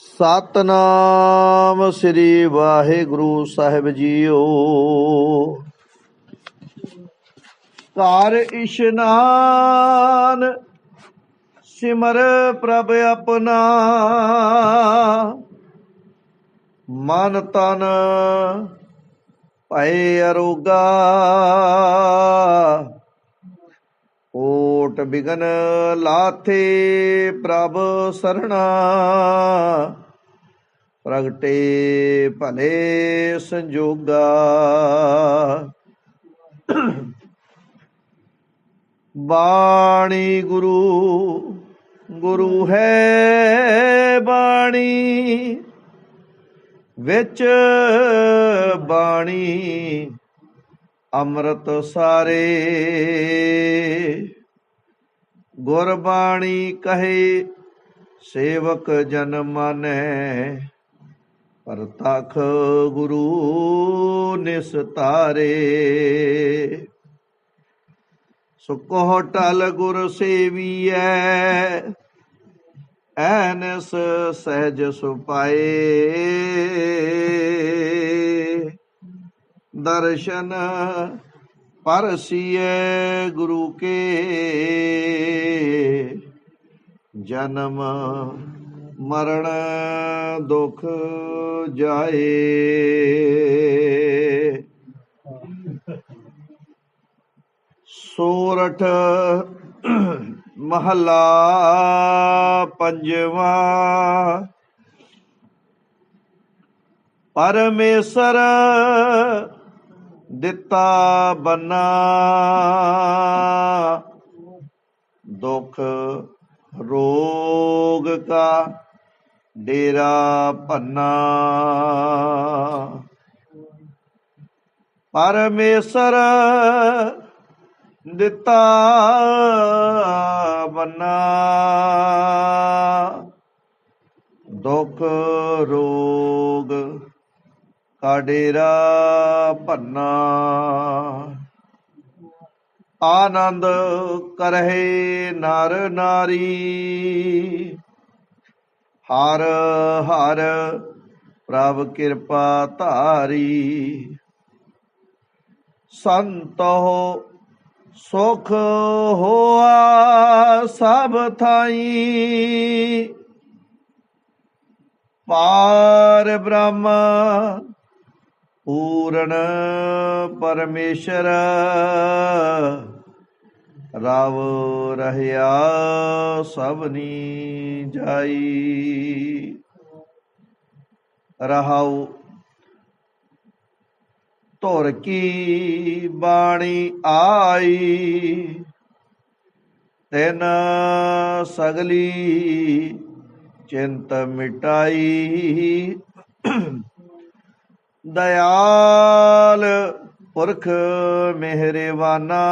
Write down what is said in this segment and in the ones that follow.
ਸਤਨਾਮ ਸ੍ਰੀ ਵਾਹਿਗੁਰੂ ਸਾਹਿਬ ਜੀਓ। ਘਰ ਇਸ਼ਨਾਨ ਸਿਮਰ ਪ੍ਰਭ ਆਪਣਾ। ਮਨ ਤਨ ਭਏ ਅਰੋਗਾ। ਓਟ ਬਿਗਨ ਲਾਥੇ ਪ੍ਰਭ ਸਰਣਾ। ਪ੍ਰਗਟੇ ਭਲੇ ਸੰਜੋਗਾ। ਬਾਣੀ ਗੁਰੂ ਗੁਰੂ ਹੈ ਬਾਣੀ। ਵਿੱਚ ਬਾਣੀ, ਅੰਮ੍ਰਿਤ ਸਾਰੇ। ਗੁਰਬਾਣੀ ਕਹੇ, ਸੇਵਕ ਜਨ ਮਾਨੈ। ਪਰਤਖ ਗੁਰੂ ਨਿਸਤਾਰੇ ਸੁਕੋ ਟਲ ਗੁਰ ਸੇਵੀਐ, ਐਨਸ ਸਹਿਜ ਸੁਪਾਏ। ਦਰਸ਼ਨ ਪਰਸੀਏ ਗੁਰੂ ਕੇ ਜਨਮ ਮਰਨ ਦੁਖ ਜਾਏ। ਸੋਰਠ ਮਹਲਾ ਪੰਜਵਾ। ਪਰਮੇਸ਼ਰ ਦਿੱਤਾ ਬੰਨਾ। ਦੁੱਖ ਰੋਗ ਕਾ ਡੇਰਾ ਭੰਨਾ। ਪਰਮੇਸ਼ਰ ਦਿੱਤਾ ਬੰਨਾ। ਦੁੱਖ ਰੋਗ ਕਾ ਡੇਰਾ ਭੰਨਾ। ਆਨੰਦ ਕਰਹਿ ਨਰ ਨਾਰੀ। ਹਰ ਹਰ ਪ੍ਰਭ ਕਿਰਪਾ ਧਾਰੀ। ਸੰਤੋ ਸੁਖ ਹੋਆ ਸਭ ਥਾਈ। ਪਾਰ ਬ੍ਰਹਮ ਪੂਰਨ ਪਰਮੇਸ਼ਰ ਰਵ ਰਹਿਆ ਸਭਨੀ ਜਾਈ। ਰਹਾਉ ਧੁਰ ਕੀ ਬਾਣੀ ਆਈ, ਤੈਨ ਸਗਲੀ ਚਿੰਤ ਮਿਟਾਈ। ਦਇਆਲ ਪੁਰਖ ਮਿਹਰਬਾਨਾ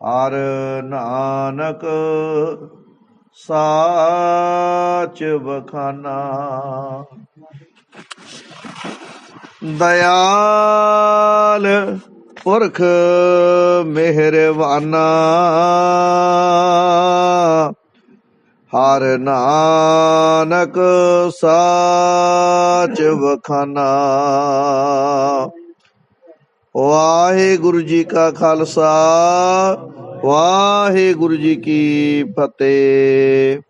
ਹਰ ਨਾਨਕ ਸਾਚ ਬਖਾਨਾ ਦਇਆਲ ਪੁਰਖ ਮਿਹਰਬਾਨਾ ਹਰ ਨਾਨਕ ਸਾਚ ਵਖਾਨਾ। ਵਾਹਿਗੁਰੂ ਜੀ ਕਾ ਖਾਲਸਾ ਵਾਹਿਗੁਰੂ ਜੀ ਕੀ ਫਤਿਹ।